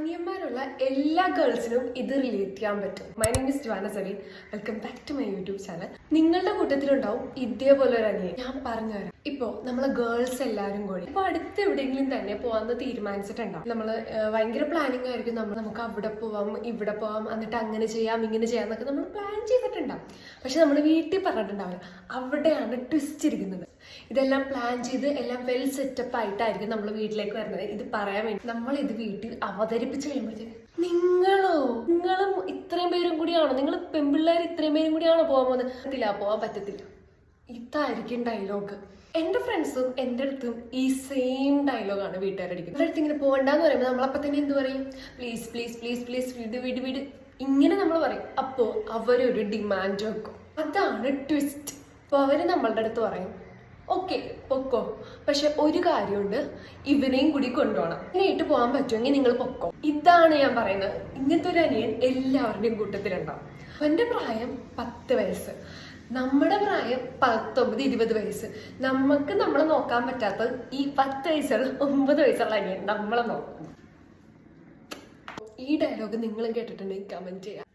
അനിയന്മാരുള്ള എല്ലാ ഗേൾസിനും ഇത് റിലേറ്റ് ചെയ്യാൻ പറ്റും. My name is Juana Saleem welcome back to my YouTube channel നിങ്ങളുടെ കൂട്ടത്തിലുണ്ടാവും ഇതേപോലെ ഒരു അനിയൻ. ഞാൻ പറഞ്ഞു തരാം. ഇപ്പോ നമ്മളെ ഗേൾസ് എല്ലാവരും കൂടി. ഇപ്പൊ അടുത്ത് എവിടെയെങ്കിലും തന്നെ പോവാന്ന് തീരുമാനിച്ചിട്ടുണ്ടാവും നമ്മൾ ഭയങ്കര പ്ലാനിങ് ആയിരിക്കും. നമ്മൾ നമുക്ക് അവിടെ പോവാം ഇവിടെ പോവാം എന്നിട്ട് അങ്ങനെ ചെയ്യാം ഇങ്ങനെ ചെയ്യാം എന്നൊക്കെ നമ്മൾ പ്ലാൻ ചെയ്തിട്ടുണ്ടാവും. പക്ഷെ നമ്മൾ വീട്ടിൽ പറഞ്ഞിട്ടുണ്ടാവില്ല. അവിടെയാണ് ട്വിസ്റ്റ് ഇരിക്കുന്നത്. ഇതെല്ലാം പ്ലാൻ ചെയ്ത് എല്ലാം വെൽ സെറ്റപ്പ് ആയിട്ടായിരിക്കും നമ്മൾ വീട്ടിലേക്ക് വരുന്നത്. ഇത് പറയാൻ വേണ്ടി നമ്മൾ ഇത് വീട്ടിൽ അവതരിപ്പിച്ച് കഴിയുമ്പോഴത്തേക്ക് നിങ്ങളോ? നിങ്ങളും ഇത്രയും പേരും കൂടിയാണോ? നിങ്ങൾ പെൺപിള്ളേർ ഇത്രയും പേരും കൂടിയാണോ പോകാൻ പോകുന്നത് പറ്റില്ല പോകാൻ പറ്റത്തില്ല. ഇതായിരിക്കും ഡയലോഗ് എന്റെ ഫ്രണ്ട്സും എന്റെ അടുത്തും ഈ സെയിം ഡയലോഗാണ് വീട്ടുകാരടിക്കുന്നത് എന്റെ അടുത്ത്. ഇങ്ങനെ പോകണ്ടെന്ന് പറയുമ്പോൾ നമ്മളപ്പം തന്നെ എന്ത് പറയും? പ്ലീസ് പ്ലീസ് പ്ലീസ് പ്ലീസ് വീട് വീട് വീട്. ഇങ്ങനെ നമ്മൾ പറയും. അപ്പോൾ അവരൊരു ഡിമാൻഡ് വെക്കും. അതാണ് ട്വിസ്റ്റ് അപ്പോൾ അവർ നമ്മളുടെ അടുത്ത് പറയും. ഓക്കെ പൊക്കോ. പക്ഷെ ഒരു കാര്യമുണ്ട് ഇവനെയും കൂടി കൊണ്ടുപോകണം. ഇങ്ങനെയിട്ട് പോകാൻ പറ്റുമെങ്കിൽ നിങ്ങൾ പൊക്കോ. ഇതാണ് ഞാൻ പറയുന്നത്. ഇങ്ങനത്തെ ഒരു അനിയൻ എല്ലാവരുടെയും കൂട്ടത്തിലുണ്ടാവും. അവന്റെ പ്രായം പത്ത് വയസ്സ്. നമ്മുടെ പ്രായം പത്തൊമ്പത് ഇരുപത് വയസ്സ്. നമുക്ക് നമ്മളെ നോക്കാൻ പറ്റാത്ത ഈ പത്ത് വയസ്സുള്ള ഒമ്പത് വയസ്സുള്ള അനിയൻ നമ്മളെ നോക്കും. ഈ ഡയലോഗ് നിങ്ങളും കേട്ടിട്ടുണ്ടെങ്കിൽ കമന്റ് ചെയ്യാം.